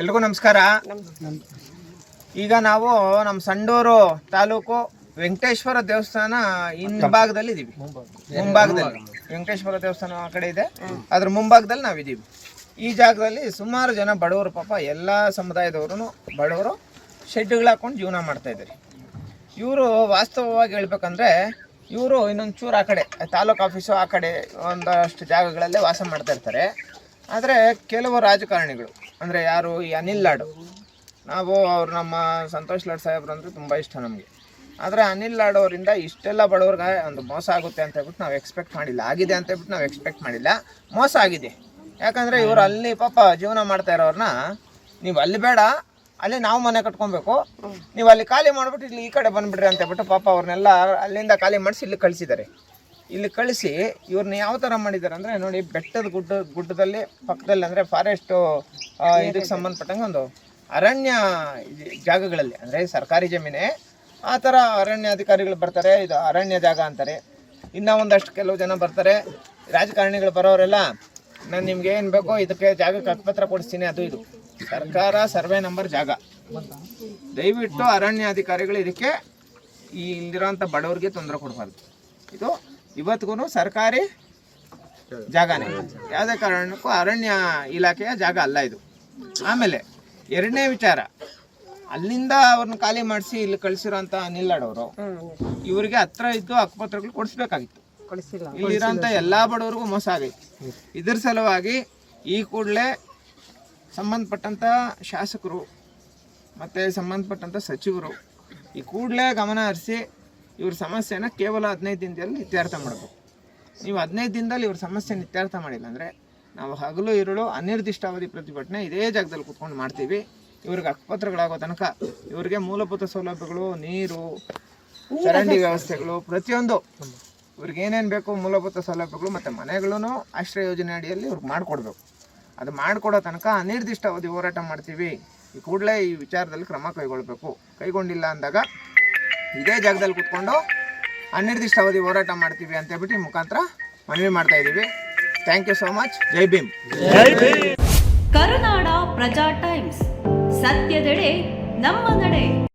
ಎಲ್ರಿಗೂ ನಮಸ್ಕಾರ. ಈಗ ನಾವು ನಮ್ಮ ಸಂಡೂರು ತಾಲೂಕು ವೆಂಕಟೇಶ್ವರ ದೇವಸ್ಥಾನ ಹಿಂಭಾಗದಲ್ಲಿ ಇದೀವಿ ಮುಂಭಾಗದಲ್ಲಿ. ವೆಂಕಟೇಶ್ವರ ದೇವಸ್ಥಾನ ಆ ಕಡೆ ಇದೆ. ಅದ್ರ ಮುಂಭಾಗದಲ್ಲಿ ನಾವಿದ್ದೀವಿ. ಈ ಜಾಗದಲ್ಲಿ ಸುಮಾರು ಜನ ಬಡವರು ಪಾಪ ಎಲ್ಲ ಸಮುದಾಯದವ್ರು ಬಡವರು ಶೆಡ್ಗಳು ಹಾಕೊಂಡು ಜೀವನ ಮಾಡ್ತಾ ಇದ್ದಾರೆ. ಇವರು ವಾಸ್ತವವಾಗಿ ಹೇಳ್ಬೇಕಂದ್ರೆ ಇವರು ಇನ್ನೊಂದು ಚೂರು ಆ ಕಡೆ ತಾಲೂಕು ಆಫೀಸು ಆ ಕಡೆ ಒಂದಷ್ಟು ಜಾಗಗಳಲ್ಲೇ ವಾಸ ಮಾಡ್ತಾ ಇರ್ತಾರೆ. ಆದರೆ ಕೆಲವು ರಾಜಕಾರಣಿಗಳು ಅಂದರೆ ಯಾರು ಈ ಅನಿಲ್ ಲಾಡು. ನಾವು ಅವ್ರು ನಮ್ಮ ಸಂತೋಷ್ ಲಾಡ್ ಸಾಹೇಬ್ರು ಅಂದರೆ ತುಂಬ ಇಷ್ಟ ನಮಗೆ. ಆದರೆ ಅನಿಲ್ ಲಾಡ್ ಅವರಿಂದ ಇಷ್ಟೆಲ್ಲ ಬಡವ್ರಿಗೆ ಒಂದು ಮೋಸ ಆಗುತ್ತೆ ಅಂತ ಹೇಳ್ಬಿಟ್ಟು ನಾವು ಎಕ್ಸ್ಪೆಕ್ಟ್ ಮಾಡಿಲ್ಲ. ಆಗಿದೆ ಅಂತ ಹೇಳ್ಬಿಟ್ಟು ನಾವು ಎಕ್ಸ್ಪೆಕ್ಟ್ ಮಾಡಿಲ್ಲ. ಮೋಸ ಆಗಿದೆ. ಯಾಕಂದರೆ ಇವರು ಅಲ್ಲಿ ಪಾಪ ಜೀವನ ಮಾಡ್ತಾ ಇರೋರನ್ನ ನೀವು ಅಲ್ಲಿ ಬೇಡ, ಅಲ್ಲಿ ನಾವು ಮನೆ ಕಟ್ಕೊಬೇಕು. ನೀವು ಅಲ್ಲಿ ಖಾಲಿ ಮಾಡ್ಬಿಟ್ಟು ಇಲ್ಲಿ ಈ ಕಡೆ ಬಂದುಬಿಡ್ರಿ ಅಂತ ಹೇಳ್ಬಿಟ್ಟು ಪಾಪ ಅವ್ರನ್ನೆಲ್ಲ ಅಲ್ಲಿಂದ ಖಾಲಿ ಮಾಡಿಸಿ ಇಲ್ಲಿ ಕಳಿಸಿದ್ದಾರೆ. ಇಲ್ಲಿ ಕಳಿಸಿ ಇವ್ರನ್ನ ಯಾವ ಥರ ಮಾಡಿದ್ದಾರೆ ಅಂದರೆ ನೋಡಿ ಬೆಟ್ಟದ ಗುಡ್ಡ, ಗುಡ್ಡದಲ್ಲಿ, ಪಕ್ಕದಲ್ಲಿ ಅಂದರೆ ಫಾರೆಸ್ಟು ಇದಕ್ಕೆ ಸಂಬಂಧಪಟ್ಟಂಗೆ ಒಂದು ಅರಣ್ಯ ಜಾಗಗಳಲ್ಲಿ, ಅಂದರೆ ಸರ್ಕಾರಿ ಜಮೀನೇ, ಆ ಥರ ಅರಣ್ಯ ಅಧಿಕಾರಿಗಳು ಬರ್ತಾರೆ, ಇದು ಅರಣ್ಯ ಜಾಗ ಅಂತಾರೆ. ಇನ್ನೂ ಒಂದಷ್ಟು ಕೆಲವು ಜನ ಬರ್ತಾರೆ. ರಾಜಕಾರಣಿಗಳು ಬರೋರೆಲ್ಲ, ನಾನು ನಿಮ್ಗೆ ಏನು ಬೇಕೋ ಇದಕ್ಕೆ ಜಾಗಕ್ಕೆ ಹಕ್ಕುಪತ್ರ ಕೊಡಿಸ್ತೀನಿ, ಅದು ಇದು. ಸರ್ಕಾರ ಸರ್ವೆ ನಂಬರ್ ಜಾಗ. ದಯವಿಟ್ಟು ಅರಣ್ಯಾಧಿಕಾರಿಗಳು ಇದಕ್ಕೆ ಈ ಇಲ್ಲಿರೋಂಥ ಬಡವರಿಗೆ ತೊಂದರೆ ಕೊಡಬಾರ್ದು. ಇದು ಇವತ್ತಿಗೂ ಸರ್ಕಾರಿ ಜಾಗನೇ. ಯಾವುದೇ ಕಾರಣಕ್ಕೂ ಅರಣ್ಯ ಇಲಾಖೆಯ ಜಾಗ ಅಲ್ಲ ಇದು. ಆಮೇಲೆ ಎರಡನೇ ವಿಚಾರ ಅಲ್ಲಿಂದ ಅವ್ರನ್ನ ಖಾಲಿ ಮಾಡಿಸಿ ಇಲ್ಲಿ ಕಳಿಸಿರೋಂಥ ನಿಲ್ಲಾಡೋರು ಇವರಿಗೆ ಹತ್ರ ಇದ್ದು ಹಕ್ಕುಪತ್ರಗಳು ಕೊಡಿಸ್ಬೇಕಾಗಿತ್ತು. ಇಲ್ಲಿರೋಂಥ ಎಲ್ಲ ಬಡವರಿಗೂ ಮೋಸ ಆಗೈತಿ. ಇದ್ರ ಸಲುವಾಗಿ ಈ ಕೂಡಲೇ ಸಂಬಂಧಪಟ್ಟಂಥ ಶಾಸಕರು ಮತ್ತು ಸಂಬಂಧಪಟ್ಟಂಥ ಸಚಿವರು ಈ ಕೂಡಲೇ ಗಮನ ಹರಿಸಿ ಇವ್ರ ಸಮಸ್ಯೆನ ಕೇವಲ ಹದಿನೈದು ದಿನದಲ್ಲಿ ಇತ್ಯರ್ಥ ಮಾಡಬೇಕು. ನೀವು ಹದಿನೈದು ದಿನದಲ್ಲಿ ಇವ್ರ ಸಮಸ್ಯೆ ಇತ್ಯರ್ಥ ಮಾಡಿಲ್ಲ ಅಂದರೆ ನಾವು ಹಗಲು ಇರುಳು ಅನಿರ್ದಿಷ್ಟಾವಧಿ ಪ್ರತಿಭಟನೆ ಇದೇ ಜಾಗದಲ್ಲಿ ಕೂತ್ಕೊಂಡು ಮಾಡ್ತೀವಿ. ಇವ್ರಿಗೆ ಅಕ್ಪತ್ರಗಳಾಗೋ ತನಕ ಇವರಿಗೆ ಮೂಲಭೂತ ಸೌಲಭ್ಯಗಳು, ನೀರು, ಚರಂಡಿ ವ್ಯವಸ್ಥೆಗಳು, ಪ್ರತಿಯೊಂದು ಇವ್ರಿಗೆ ಏನೇನು ಬೇಕು ಮೂಲಭೂತ ಸೌಲಭ್ಯಗಳು ಮತ್ತು ಮನೆಗಳೂ ಆಶ್ರಯ ಯೋಜನೆ ಅಡಿಯಲ್ಲಿ ಇವ್ರಿಗೆ ಮಾಡಿಕೊಡ್ಬೇಕು. ಅದು ಮಾಡಿಕೊಡೋ ತನಕ ಅನಿರ್ದಿಷ್ಟ ಅವಧಿ ಹೋರಾಟ ಮಾಡ್ತೀವಿ. ಈ ಕೂಡಲೇ ಈ ವಿಚಾರದಲ್ಲಿ ಕ್ರಮ ಕೈಗೊಳ್ಳಬೇಕು ಕೈಗೊಂಡಿಲ್ಲ ಅಂದಾಗ ಇದೇ ಜಾಗದಲ್ಲಿ ಕೂತ್ಕೊಂಡು ಅನಿರ್ದಿಷ್ಟ ಅವಧಿ ಹೋರಾಟ ಮಾಡ್ತೀವಿ ಅಂತ ಹೇಳ್ಬಿಟ್ಟು ಈ ಮುಖಾಂತರ ಮನವಿ ಮಾಡ್ತಾ ಇದ್ದೀವಿ. Thank you so much Jai Bhim Karunada Praja Times. ಸತ್ಯದೆಡೆ ನಮ್ಮ ನಡೆ.